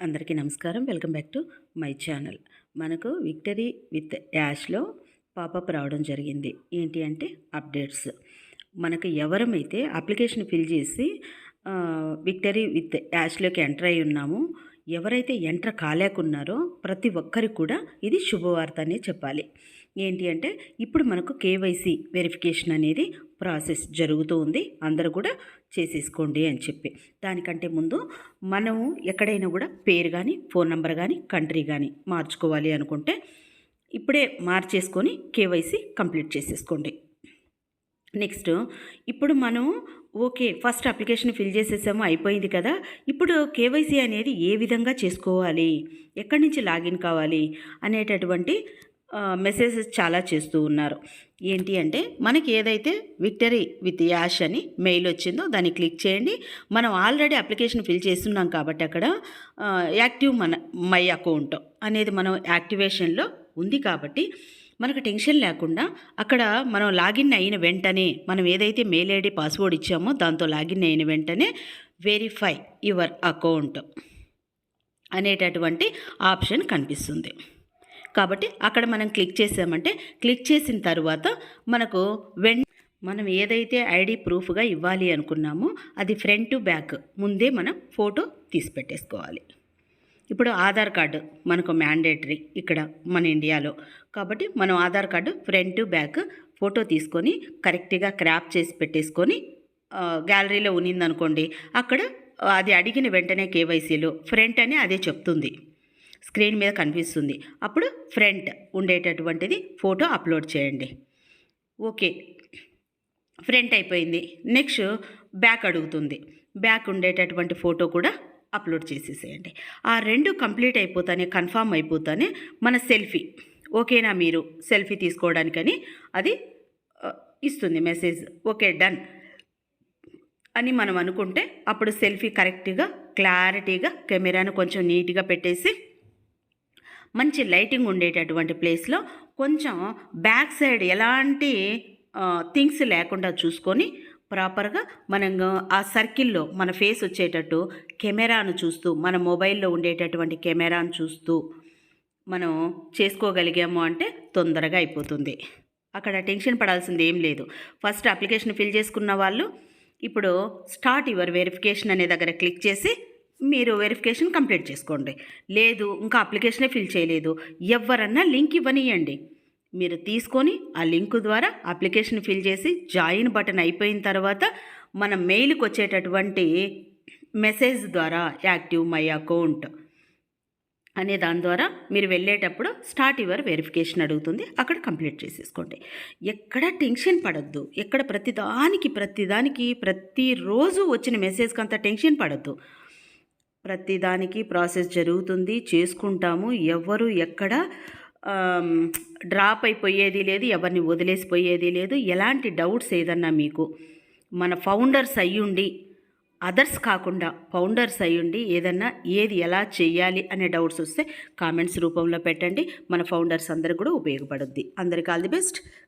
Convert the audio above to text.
అందరికీ నమస్కారం. Welcome back to my channel. మనకు విక్టరీ విత్ యాష్లో పాపప్ రావడం జరిగింది. ఏంటి అంటే అప్డేట్స్. మనకు ఎవరమైతే అప్లికేషన్ ఫిల్ చేసి విక్టరీ విత్ యాష్లోకి ఎంటర్ అయి ఉన్నామో ఎవరైతే ఎంటర్ కాలేకున్నారో ప్రతి ఒక్కరికి కూడా ఇది శుభవార్త అనే చెప్పాలి. ఏంటి అంటే ఇప్పుడు మనకు కేవైసీ వెరిఫికేషన్ అనేది ప్రాసెస్ జరుగుతూ ఉంది. అందరూ కూడా చేసేసుకోండి అని చెప్పి. దానికంటే ముందు మనము ఎక్కడైనా కూడా పేరు కానీ ఫోన్ నెంబర్ కానీ కంట్రీ కానీ మార్చుకోవాలి అనుకుంటే ఇప్పుడే మార్చేసుకొని కేవైసీ కంప్లీట్ చేసేసుకోండి. నెక్స్ట్ ఇప్పుడు మనం ఓకే ఫస్ట్ అప్లికేషన్ ఫిల్ చేసేసాము అయిపోయింది కదా. ఇప్పుడు కేవైసీ అనేది ఏ విధంగా చేసుకోవాలి? ఎక్కడి నుంచి లాగిన్ కావాలి? అనేటటువంటి మెసేజెస్ చాలా చేస్తూ ఉన్నారు. ఏంటి అంటే మనకి ఏదైతే విక్టరీ విత్ యాష్ అని మెయిల్ వచ్చిందో దాన్ని క్లిక్ చేయండి. మనం ఆల్రెడీ అప్లికేషన్ ఫిల్ చేస్తున్నాం కాబట్టి అక్కడ యాక్టివ్ మన మై అకౌంట్ అనేది మనం యాక్టివేషన్లో ఉంది కాబట్టి మనకు టెన్షన్ లేకుండా అక్కడ మనం లాగిన్ అయిన వెంటనే మనం ఏదైతే మెయిల్ ఐడి పాస్వర్డ్ ఇచ్చామో దాంతో లాగిన్ అయిన వెంటనే వెరిఫై యువర్ అకౌంట్ అనేటటువంటి ఆప్షన్ కనిపిస్తుంది. కాబట్టి అక్కడ మనం క్లిక్ చేసామంటే క్లిక్ చేసిన తర్వాత మనకు వెన్ మనం ఏదైతే ఐడి ప్రూఫ్గా ఇవ్వాలి అనుకున్నామో అది ఫ్రంట్ టు బ్యాక్ ముందే మనం ఫోటో తీసి పెట్టేసుకోవాలి ఇప్పుడు ఆధార్ కార్డు మనకు మ్యాండేటరీ ఇక్కడ మన ఇండియాలో. కాబట్టి మనం Aadhaar card front back photo తీసుకొని కరెక్ట్గా క్రాప్ చేసి పెట్టేసుకొని గ్యాలరీలో ఉన్నిందనుకోండి అక్కడ అది అడిగిన వెంటనే కేవైసీలో ఫ్రంట్ అని అదే చెప్తుంది. స్క్రీన్ మీద కనిపిస్తుంది. అప్పుడు ఫ్రంట్ ఉండేటటువంటిది ఫోటో అప్లోడ్ చేయండి. ఓకే. ఫ్రంట్ అయిపోయింది. నెక్స్ట్ బ్యాక్ అడుగుతుంది. బ్యాక్ ఉండేటటువంటి ఫోటో కూడా అప్లోడ్ చేసేసేయండి. ఆ రెండు కంప్లీట్ అయిపోతానే కన్ఫామ్ అయిపోతానే మన సెల్ఫీ. ఓకేనా మీరు? సెల్ఫీ తీసుకోవడానికని అది ఇస్తుంది మెసేజ్. Okay done. అని మనం అనుకుంటే అప్పుడు సెల్ఫీ కరెక్ట్గా క్లారిటీగా కెమెరాను కొంచెం నీట్గా పెట్టేసి మంచి లైటింగ్ ఉండేటటువంటి ప్లేస్లో కొంచెం బ్యాక్ సైడ్ ఎలాంటి థింగ్స్ లేకుండా చూసుకొని ప్రాపర్గా మనం ఆ సర్కిల్లో మన ఫేస్ వచ్చేటట్టు కెమెరాను చూస్తూ మన మొబైల్లో ఉండేటటువంటి కెమెరాను చూస్తూ మనం చేసుకోగలిగాము అంటే తొందరగా అయిపోతుంది. అక్కడ టెన్షన్ పడాల్సింది ఏం లేదు. ఫస్ట్ అప్లికేషన్ ఫిల్ చేసుకున్న వాళ్ళు ఇప్పుడు స్టార్ట్ యువర్ వెరిఫికేషన్ అనే దగ్గర క్లిక్ చేసి మీరు వెరిఫికేషన్ కంప్లీట్ చేసుకోండి. లేదు ఇంకా అప్లికేషనే ఫిల్ చేయలేదు. ఎవరన్నా లింక్ ఇవ్వనియండి. మీరు తీసుకొని ఆ లింక్ ద్వారా అప్లికేషన్ ఫిల్ చేసి జాయిన్ బటన్ అయిపోయిన తర్వాత మన మెయిల్కి వచ్చేటటువంటి మెసేజ్ ద్వారా యాక్టివ్ మై అకౌంట్ అనే దాని ద్వారా మీరు వెళ్ళేటప్పుడు స్టార్ట్ యువర్ వెరిఫికేషన్ అడుగుతుంది. అక్కడ కంప్లీట్ చేసేసుకోండి. ఎక్కడ టెన్షన్ పడద్దు. ఎక్కడ ప్రతిదానికి ప్రతిదానికి ప్రతిరోజు వచ్చిన మెసేజ్కి అంత టెన్షన్ పడద్దు. ప్రతిదానికి ప్రాసెస్ జరుగుతుంది. చేసుకుంటాము. ఎవరు ఎక్కడ డ్రాప్ అయిపోయేది లేదు ఎవరిని వదిలేసిపోయేది లేదు. ఎలాంటి డౌట్స్ ఏదన్నా మీకు మన ఫౌండర్స్ అయ్యుండి అదర్స్ కాకుండా ఫౌండర్స్ అయ్యుండి ఏదన్నా ఏది ఎలా చేయాలి అనే డౌట్స్ వస్తే కామెంట్స్ రూపంలో పెట్టండి. మన ఫౌండర్స్ అందరికి కూడా ఉపయోగపడుద్ది. అందరికీ ఆల్ ది బెస్ట్.